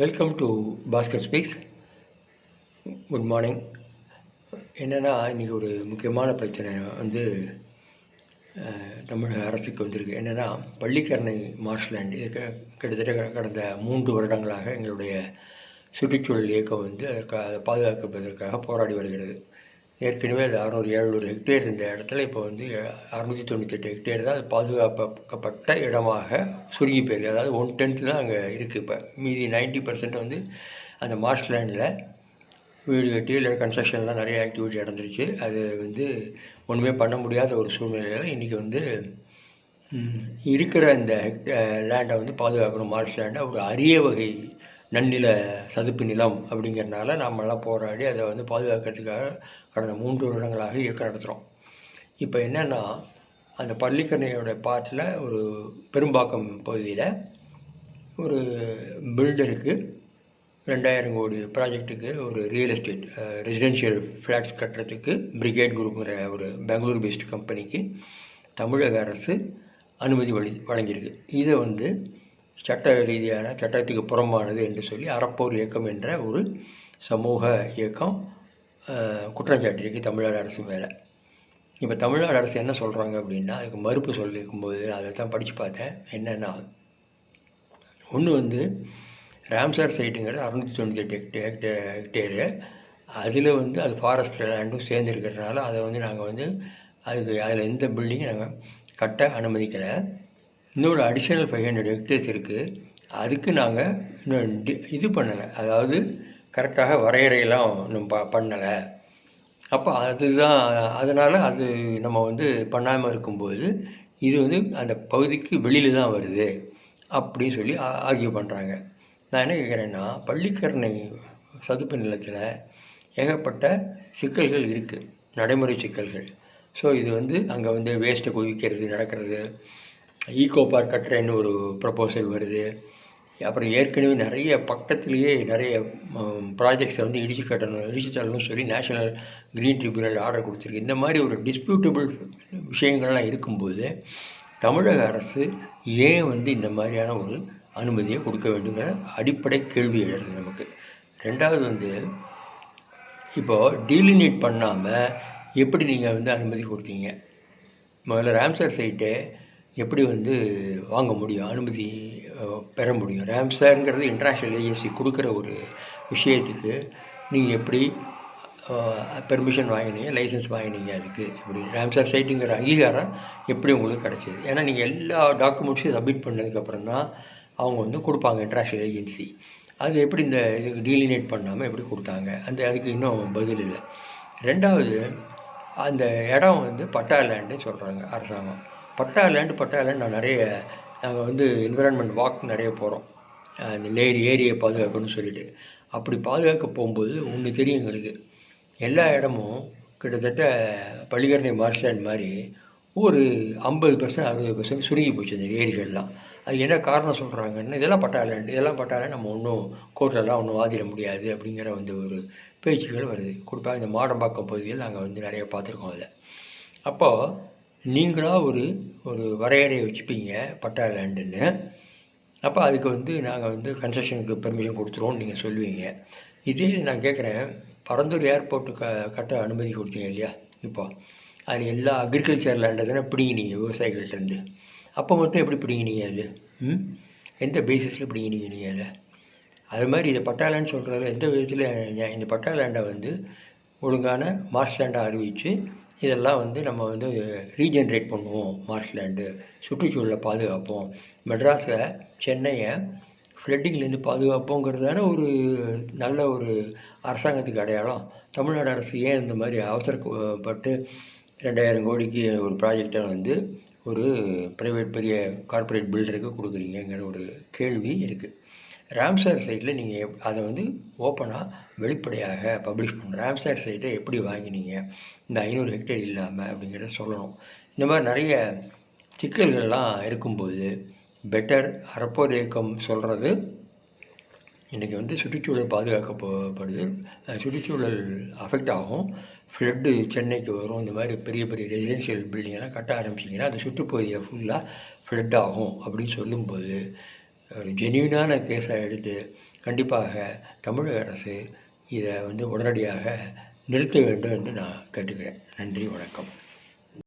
Welcome to Bhaskar speaks good morning என்னென்னா இன்றைக்கி ஒரு முக்கியமான பிரச்சனை வந்து தமிழக அரசுக்கு வந்திருக்கு. என்னென்னா பள்ளிக்கரணை மார்ஷ்லேண்ட் இது கிட்டத்தட்ட கடந்த மூன்று வருடங்களாக எங்களுடைய சுற்றுச்சூழல் இயக்கம் வந்து அதற்காக அதை பாதுகாப்பதற்காக போராடி வருகிறது. ஏற்கனவே அது அறுநூறு எழுநூறு ஹெக்டேர் இருந்த இடத்துல இப்போ வந்து அறுநூற்றி தொண்ணூத்தெட்டு ஹெக்டேர் தான் அது பாதுகாக்கப்பட்ட இடமாக சுருங்கி போயிருக்கு. அதாவது ஒன் டென்த்து தான் அங்கே இருக்குது இப்போ. மீதி 90% பர்சன்ட் வந்து அந்த மார்ஷ்லேண்டில் வீடு கட்டி இல்லை கன்ஸ்ட்ரக்ஷன்லாம் நிறைய ஆக்டிவிட்டி நடந்துருச்சு. அது வந்து ஒன்றுமே பண்ண முடியாத ஒரு சூழ்நிலையில் இன்றைக்கி வந்து இருக்கிற இந்த லேண்டை வந்து பாதுகாக்கணும். மார்ஷ் லேண்டை ஒரு அரிய வகை நன்னில சதுப்பு நிலம் அப்படிங்கிறனால நாமெல்லாம் போராடி அதை வந்து பாதுகாக்கிறதுக்காக கடந்த மூன்று வருடங்களாக இயக்கம் நடத்துகிறோம் இப்போ என்னென்னா அந்த பள்ளிக்கரணையோட பாட்டில் ஒரு பெரும்பாக்கம் பகுதியில் ஒரு பில்டருக்கு ரெண்டாயிரம் கோடி ப்ராஜெக்ட்டுக்கு ஒரு ரியல் எஸ்டேட் ரெசிடென்ஷியல் ஃப்ளாட்ஸ் கட்டுறதுக்கு பிரிகேட் குரூப்புங்கிற ஒரு பெங்களூர் பேஸ்டு கம்பெனிக்கு தமிழக அரசு அனுமதி வழி வழங்கியிருக்கு. இதை வந்து சட்ட ரீதியான சட்டத்துக்கு புறம்பானது என்று சொல்லி அறப்போர் இயக்கம் என்ற ஒரு சமூக இயக்கம் குற்றஞ்சாட்டிருக்கு தமிழ்நாடு அரசு மேலே. இப்போ தமிழ்நாடு அரசு என்ன சொல்கிறாங்க அப்படின்னா அதுக்கு மறுப்பு சொல்லியிருக்கும்போது அதை தான் படித்து பார்த்தேன். என்னென்னா ஒன்று வந்து ராம்சார் சைட்டுங்கிறது அறுநூற்றி தொண்ணூற்றி எட்டு ஹெக்டேர் ஹெக்டேரு அதில் வந்து அது ஃபாரஸ்ட் லேண்டும் சேர்ந்து இருக்கிறதுனால அதை வந்து நாங்கள் வந்து அதுக்கு அதில் எந்த பில்டிங்கும் நாங்கள் கட்ட அனுமதிக்கலை. இன்னொரு அடிஷ்னல் ஃபைவ் ஹண்ட்ரட் ஹெக்டேர்ஸ் இருக்குது அதுக்கு நாங்கள் இன்னும் இது பண்ணலை. அதாவது கரெக்டாக வரையறையெல்லாம் இன்னும் ப பண்ணலை. அப்போ அதுதான் அதனால் அது நம்ம வந்து பண்ணாமல் இருக்கும்போது இது வந்து அந்த பகுதிக்கு வெளியில் தான் வருது அப்படின்னு சொல்லி ஆர்கியூ பண்ணுறாங்க நான் என்ன கேட்குறேன்னா பள்ளிக்கரணை சதுப்பு நிலத்தில் ஏகப்பட்ட சிக்கல்கள் இருக்குது நடைமுறை சிக்கல்கள். ஸோ இது வந்து அங்கே வந்து வேஸ்ட்டை குவிக்கிறது நடக்கிறது. ஈகோ பார்க் கட்டுறேன்னு ஒரு ப்ரப்போசல் வருது. அப்புறம் ஏற்கனவே நிறைய பக்கத்துலேயே நிறைய ப்ராஜெக்ட்ஸை வந்து இடிச்சு கட்டணும் இடிச்சு தள்ளணும்னு சொல்லி நேஷனல் க்ரீன் ட்ரிபியூனல் ஆர்டர் கொடுத்துருக்கு. இந்த மாதிரி ஒரு டிஸ்பியூட்டபிள் விஷயங்கள்லாம் இருக்கும்போது தமிழக அரசு ஏன் வந்து இந்த மாதிரியான ஒரு அனுமதியை கொடுக்க வேண்டுங்கிற அடிப்படை கேள்வி எழுது நமக்கு. ரெண்டாவது வந்து இப்போது டீலினேட் பண்ணாமல் எப்படி நீங்கள் வந்து அனுமதி கொடுத்தீங்க? முதல்ல ராம்சர் சைட்டு எப்படி வந்து வாங்க முடியும் அனுமதி பெற முடியும்? ராம்சார்ங்கிறது இன்டர்நேஷ்னல் ஏஜென்சி கொடுக்குற ஒரு விஷயத்துக்கு நீங்கள் எப்படி பெர்மிஷன் வாங்கினீங்க லைசன்ஸ் வாங்கினீங்க அதுக்கு? இப்படி ரேம்சார் சைட்டுங்கிற அங்கீகாரம் எப்படி உங்களுக்கு கிடச்சிது? ஏன்னா நீங்கள் எல்லா டாக்குமெண்ட்ஸையும் சப்மிட் பண்ணதுக்கப்புறம் தான் அவங்க வந்து கொடுப்பாங்க இன்டர்நேஷ்னல் ஏஜென்சி அது எப்படி இந்த இதுக்கு டீலினேட் பண்ணாமல் எப்படி கொடுத்தாங்க? அந்த அதுக்கு இன்னும் பதில் இல்லை. ரெண்டாவது அந்த இடம் வந்து பட்டா லேண்டுன்னு சொல்கிறாங்க அரசாங்கம். பட்டா லேண்டு பட்டா லேண்ட் நான் நிறைய நாங்கள் வந்து என்விரான்மெண்ட் வாக் நிறைய போகிறோம் அந்த லேரி ஏரியை பாதுகாக்கணும்னு சொல்லிட்டு. அப்படி பாதுகாக்க போகும்போது ஒன்று தெரியும் எங்களுக்கு. எல்லா இடமும் கிட்டத்தட்ட பள்ளிக்கரணை மார்ஷ்லேண்ட் மாதிரி ஒரு ஐம்பது பர்சன்ட் அறுபது பர்சன்ட் சுருங்கி போச்சு அந்த ஏரிகள்லாம். அது என்ன காரணம் சொல்கிறாங்கன்னு இதெல்லாம் பட்டாலேண்டு இதெல்லாம் பட்டாலே நம்ம ஒன்றும் கோர்ட்டெல்லாம் ஒன்றும் வாதிட முடியாது அப்படிங்கிற வந்து ஒரு பேச்சுகள் வருது. குறிப்பாக இந்த மாடம்பாக்கம் பகுதியில் நாங்கள் வந்து நிறைய பார்த்துருக்கோம் அதை அப்போது நீங்களாக ஒரு ஒரு வரையறையை வச்சுப்பீங்க பட்டா லேண்டுன்னு. அப்போ அதுக்கு வந்து நாங்கள் வந்து கன்ஸ்ட்ரக்ஷனுக்கு பெர்மிஷன் கொடுத்துருவோம்னு நீங்கள் சொல்லுவீங்க. இதே நான் கேட்குறேன் பரந்தூர் ஏர்போர்ட்டு க கட்ட அனுமதி கொடுத்தீங்க இல்லையா? இப்போ. அது எல்லா அக்ரிகல்ச்சர் லேண்டை தானே பிடிங்கினீங்க விவசாயிகள்கிட்டருந்து அப்போ மட்டும் எப்படி பிடிங்கினீங்க அது? ம்? எந்த பேசிஸில் பிடிங்கினீங்க நீங்கள் அதை? அது மாதிரி இதை பட்டா லேண்ட் சொல்கிறது எந்த விதத்தில் இந்த பட்டா லேண்டை வந்து ஒழுங்கான மார்ஷ் லேண்டாக அறிவித்து இதெல்லாம் வந்து நம்ம வந்து ரீஜென்ரேட் பண்ணுவோம். மார்ஷ்லேண்டு சுற்றுச்சூழலை பாதுகாப்போம். மெட்ராஸை சென்னையை ஃப்ளட்டிங்லேருந்து பாதுகாப்போங்கிறதான ஒரு நல்ல ஒரு அரசாங்கத்துக்கு அடையாளம். தமிழ்நாடு அரசு ஏன் இந்த மாதிரி அவசரப்பட்டு ரெண்டாயிரம் கோடிக்கு ஒரு ப்ராஜெக்டை வந்து ஒரு ப்ரைவேட் பெரிய கார்ப்பரேட் பில்டருக்கு கொடுக்குறீங்கங்கிற ஒரு கேள்வி இருக்குது ராம்சார் சைட்டில் நீங்கள் எப் அதை வந்து ஓப்பனாக வெளிப்படையாக பப்ளிஷ் பண்ணணும். ராம்சார் சைட்டை எப்படி வாங்கினீங்க? இந்த ஐநூறு ஹெக்டேர் இல்லாமல் அப்படிங்கிறத சொல்லணும். இந்த மாதிரி நிறைய சிக்கல்கள்லாம் இருக்கும்போது பெட்டர் அறப்போர் இயக்கம் சொல்கிறது இன்றைக்கி வந்து சுற்றுச்சூழல் பாதுகாக்கப்படுது. சுற்றுச்சூழல் அஃபெக்ட் ஆகும். ஃப்ளட்டு சென்னைக்கு வரும். இந்த மாதிரி பெரிய பெரிய ரெசிடென்ஷியல் பில்டிங்கெல்லாம் கட்ட ஆரம்பிச்சிங்கன்னா அந்த சுற்றுப்பகுதியை ஃபுல்லாக ஃப்ளட் ஆகும் அப்படின்னு சொல்லும்போது ஒரு ஜென்யூனான கேஸை எடுத்து கண்டிப்பாக தமிழக அரசு இதை வந்து உடனடியாக நிறுத்த வேண்டும் என்று நான் கேட்டுக்கிறேன். நன்றி வணக்கம்.